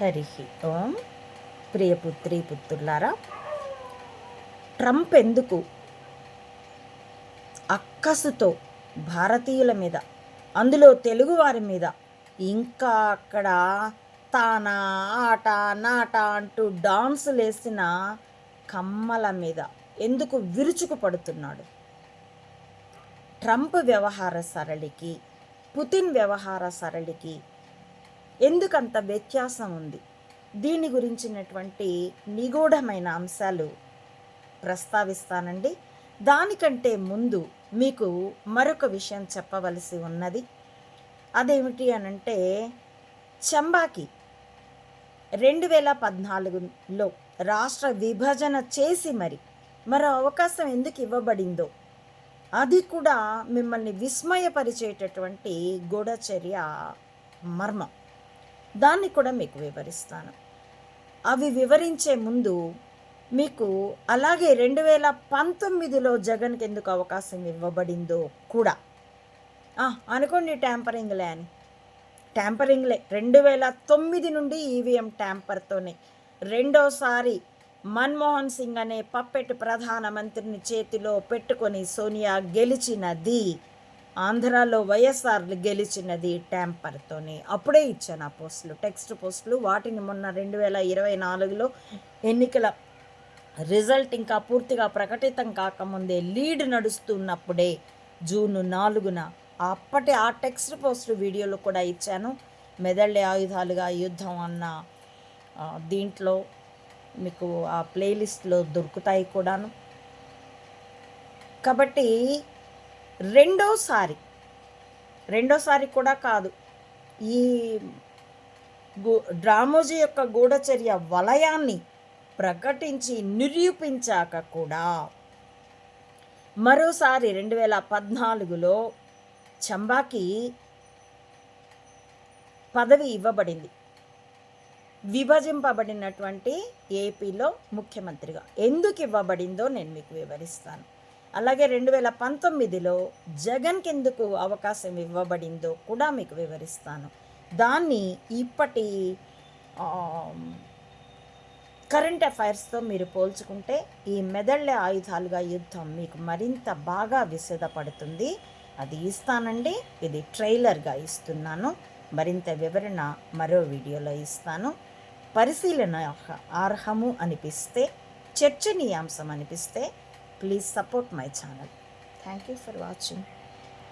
హరి ఓం ప్రియపుత్రి పుత్రులారా Trump ఎందుకు అక్కసుతో భారతీయుల మీద అందులో తెలుగువారి మీద ఇంకా అక్కడ తానా ఆట నాట అంటూ డాన్సులు వేసిన కమ్మల మీద ఎందుకు విరుచుకు పడుతున్నాడు? ట్రంప్ వ్యవహార సరళికి పుతిన్ వ్యవహార సరళికి ఎందుకంత వ్యత్యాసం ఉంది? దీని గురించినటువంటి నిగూఢమైన అంశాలు ప్రస్తావిస్తానండి. దానికంటే ముందు మీకు మరొక విషయం చెప్పవలసి ఉన్నది. అదేమిటి అనంటే చంబాకి రెండు వేల పద్నాలుగులో రాష్ట్ర విభజన చేసి మరి మరో అవకాశం ఎందుకు ఇవ్వబడిందో అది కూడా మిమ్మల్ని విస్మయపరిచేటటువంటి గూఢచర్య మర్మం. దాన్ని కూడా మీకు వివరిస్తాను. అవి వివరించే ముందు మీకు అలాగే రెండు వేల పంతొమ్మిదిలో జగన్కి ఎందుకు అవకాశం ఇవ్వబడిందో కూడా. అనుకోండి ట్యాంపరింగ్లే అని. ట్యాంపరింగ్లే. రెండు వేల తొమ్మిది నుండి ఈవీఎం ట్యాంపర్తోనే రెండోసారి మన్మోహన్ సింగ్ అనే పప్పెట్ ప్రధానమంత్రిని చేతిలో పెట్టుకొని సోనియా గెలిచినది ఆంధ్రాలో వైఎస్ఆర్ గెలిచినది ట్యాంపర్తోనే. అప్పుడే ఇచ్చాను ఆ పోస్టులు టెక్స్ట్ పోస్టులు. వాటిని మొన్న రెండు వేల ఇరవై నాలుగులో ఎన్నికల రిజల్ట్ ఇంకా పూర్తిగా ప్రకటితం కాకముందే లీడ్ నడుస్తున్నప్పుడే జూన్ నాలుగున అప్పటి ఆ టెక్స్ట్ పోస్ట్ వీడియోలు కూడా ఇచ్చాను. మెదళ్ళే ఆయుధాలుగా యుద్ధం అన్న దీంట్లో మీకు ఆ ప్లేలిస్ట్లో దొరుకుతాయి కూడాను. కాబట్టి రెండోసారి. రెండోసారి కూడా కాదు. ఈ డ్రామోజీ యొక్క గూఢచర్య వలయాన్ని ప్రకటించి నిరూపించాక కూడా మరోసారి రెండు వేల పద్నాలుగులో చంబాకి పదవి ఇవ్వబడింది. విభజింపబడినటువంటి ఏపీలో ముఖ్యమంత్రిగా. ఎందుకు ఇవ్వబడిందో నేను మీకు వివరిస్తాను. అలాగే రెండు వేల పంతొమ్మిదిలో జగన్కి ఎందుకు అవకాశం ఇవ్వబడిందో కూడా మీకు వివరిస్తాను. దాన్ని ఇప్పటి కరెంట్ అఫైర్స్తో మీరు పోల్చుకుంటే ఈ మెదళ్ళ ఆయుధాలుగా యుద్ధం మీకు మరింత బాగా విసిదపడుతుంది అది ఇస్తానండి. ఇది ట్రైలర్గా ఇస్తున్నాను. మరింత వివరణ మరో వీడియోలో ఇస్తాను. పరిశీలన అర్హము అనిపిస్తే చర్చనీయాంశం అనిపిస్తే Please support my channel. Thank you for watching.